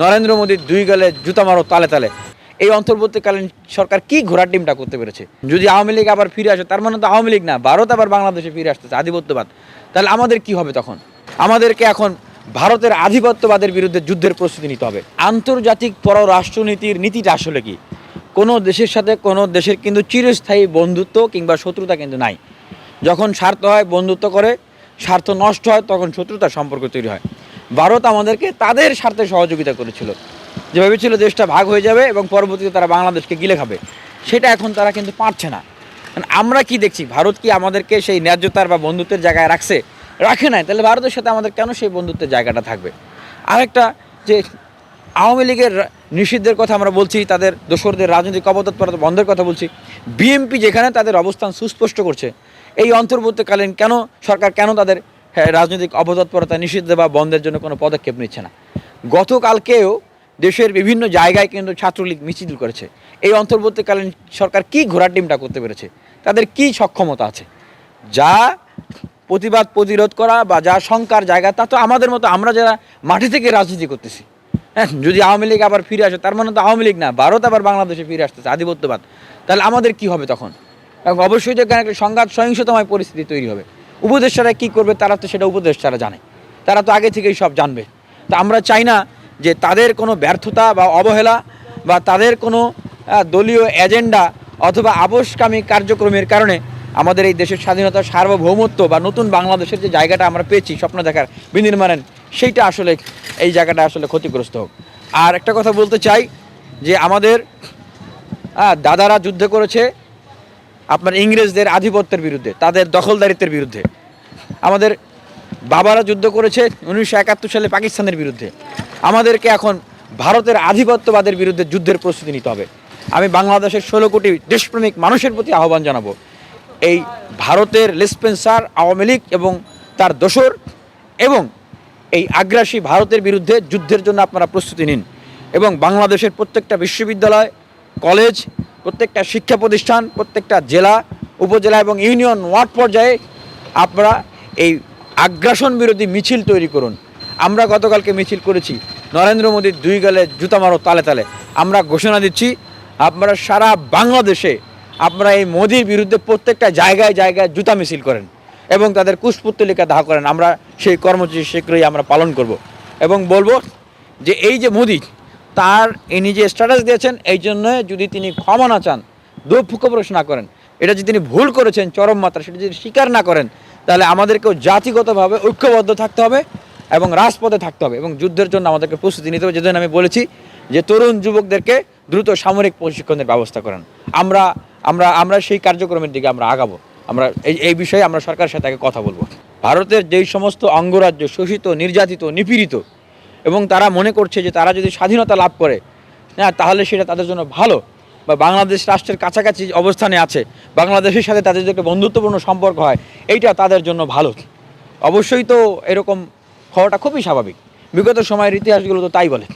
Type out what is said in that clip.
নরেন্দ্র মোদীর দুই গেলে জুতা মারো তালে তালে। এই অন্তর্বর্তীকালীন সরকার কি ঘোড়ার টিমটা করতে পেরেছে? যদি আওয়ামী লীগ আবার ফিরে আসে, তার মানে তো আওয়ামী লীগ না, ভারত আবার বাংলাদেশে ফিরে আসতেছে, আধিপত্যবাদ। তাহলে আমাদের কি হবে তখন? আমাদেরকে এখন ভারতের আধিপত্যবাদের বিরুদ্ধে যুদ্ধের প্রস্তুতি নিতে হবে। আন্তর্জাতিক পররাষ্ট্রনীতির নীতিটা আসলে কি? কোনো দেশের সাথে কোনো দেশের কিন্তু চিরস্থায়ী বন্ধুত্ব কিংবা শত্রুতা কিন্তু নাই। যখন স্বার্থ হয়, বন্ধুত্ব করে, স্বার্থ নষ্ট হয়, তখন শত্রুতার সম্পর্ক তৈরি হয়। ভারত আমাদেরকে তাদের স্বার্থে সহযোগিতা করেছিল। যে ভেবেছিল দেশটা ভাগ হয়ে যাবে এবং পরবর্তীতে তারা বাংলাদেশকে গিলে খাবে, সেটা এখন তারা কিন্তু পারছে না। আমরা কি দেখছি? ভারত কি আমাদেরকে সেই ন্যায্যতার বা বন্ধুত্বের জায়গায় রাখছে? রাখে নাই। তাহলে ভারতের সাথে আমাদের কেন সেই বন্ধুত্বের জায়গাটা থাকবে? আরেকটা যে আওয়ামী লীগের নিষিদ্ধের কথা আমরা বলছি, তাদের দোসরদের রাজনৈতিক অবতৎপরতা বন্ধের কথা বলছি বিএমপি যেখানে তাদের অবস্থান সুস্পষ্ট করছে, এই অন্তর্বর্তীকালীন কেন সরকার কেন তাদের রাজনৈতিক অবতৎপরতা নিষিদ্ধ বা বন্ধের জন্য কোনো পদক্ষেপ নিচ্ছে না। গতকালকেও দেশের বিভিন্ন জায়গায় কিন্তু ছাত্রলীগ মিছিল করেছে। এই অন্তর্বর্তীকালীন সরকার কি ঘোড়ার টিমটা করতে পেরেছে? তাদের কি সক্ষমতা আছে? যা প্রতিবাদ প্রতিরোধ করা বা যা শঙ্কার জায়গা, তা তো আমাদের মতো আমরা যারা মাঠে থেকে রাজনীতি করতেছি। হ্যাঁ যদি আওয়ামী লীগ আবার ফিরে আসে, তার মানে তো আওয়ামী লীগ না, ভারত আবার বাংলাদেশে ফিরে আসতেছে, আধিপত্যবাদ। তাহলে আমাদের কি হবে তখন? এবং অবশ্যই যে একটা সংঘাত, সহিংসতময় পরিস্থিতি তৈরি হবে। উপদেষ্টারা কি করবে, তারা তো সেটা উপদেষ্টারা জানে। তারা তো আগে থেকেই সব জানবে। তা আমরা চাই না যে তাদের কোনো ব্যর্থতা বা অবহেলা বা তাদের কোনো দলীয় এজেন্ডা অথবা আবশ্যকামী কার্যক্রমের কারণে আমাদের এই দেশের স্বাধীনতা সার্বভৌমত্ব বা নতুন বাংলাদেশের যে জায়গাটা আমরা পেয়েছি, স্বপ্ন দেখার বিনির্মাণের, সেইটা আসলে এই জায়গাটা আসলে ক্ষতিগ্রস্ত হোক। আর একটা কথা বলতে চাই যে আমাদের দাদারা যুদ্ধ করেছে আপনার ইংরেজদের আধিপত্যের বিরুদ্ধে, তাদের দখলদারিত্বের বিরুদ্ধে। আমাদের বাবারা যুদ্ধ করেছে উনিশশো একাত্তর সালে পাকিস্তানের বিরুদ্ধে। আমাদেরকে এখন ভারতের আধিপত্যবাদের বিরুদ্ধে যুদ্ধের প্রস্তুতি নিতে হবে। আমি বাংলাদেশের ষোলো কোটি দেশপ্রেমিক মানুষের প্রতি আহ্বান জানাব। এই ভারতের লেসপেন্সার, আওয়ামী লীগ এবং তার দোসর এবং এই আগ্রাসী ভারতের বিরুদ্ধে যুদ্ধের জন্য আপনারা প্রস্তুতি নিন। এবং বাংলাদেশের প্রত্যেকটা বিশ্ববিদ্যালয়, কলেজ প্রত্যেকটা শিক্ষা প্রতিষ্ঠান, প্রত্যেকটা জেলা, উপজেলা এবং ইউনিয়ন ওয়ার্ড পর্যায়ে আপনারা এই আগ্রাসন বিরোধী মিছিল তৈরি করুন। আমরা গতকালকে মিছিল করেছি, নরেন্দ্র মোদীর দুই গালে জুতা মারো তালে তালে। আমরা ঘোষণা দিচ্ছি, আপনারা সারা বাংলাদেশে আপনারা এই মোদির বিরুদ্ধে প্রত্যেকটা জায়গায় জায়গায় জুতা মিছিল করেন এবং তাদের কুশপুত্তলিকা দাহ করেন। আমরা সেই কর্মসূচি শীঘ্রই আমরা পালন করব এবং বলব যে এই যে মোদি তার এই নিজে স্ট্যাটাস দিয়েছেন, এই জন্য যদি তিনি ক্ষমা না চান দুঃখ প্রকাশ না করেন, এটা যদি তিনি ভুল করেছেন, চরম মাত্রা, সেটা যদি স্বীকার না করেন, তাহলে আমাদেরকেও জাতিগতভাবে ঐক্যবদ্ধ থাকতে হবে এবং রাজপথে থাকতে হবে এবং যুদ্ধের জন্য আমাদেরকে প্রস্তুতি নিতে হবে। যেদিন আমি বলেছি যে তরুণ যুবকদেরকে দ্রুত সামরিক প্রশিক্ষণের ব্যবস্থা করেন। আমরা আমরা আমরা সেই কার্যক্রমের দিকে আমরা আগাবো। আমরা এই এই বিষয়ে আমরা সরকারের সাথে আগে কথা বলব। ভারতের যেই সমস্ত অঙ্গরাজ্য, শোষিত, নির্যাতিত, নিপীড়িত এবং তারা মনে করছে যে তারা যদি স্বাধীনতা লাভ করে হ্যাঁ তাহলে সেটা তাদের জন্য ভালো। বা বাংলাদেশ রাষ্ট্রের কাছাকাছি অবস্থানে আছে, বাংলাদেশের সাথে তাদের যে একটা বন্ধুত্বপূর্ণ সম্পর্ক হয়, এইটা তাদের জন্য ভালো। অবশ্যই তো এরকম হওয়াটা খুবই স্বাভাবিক। বিগত সময়ের ইতিহাসগুলো তো তাই বলে।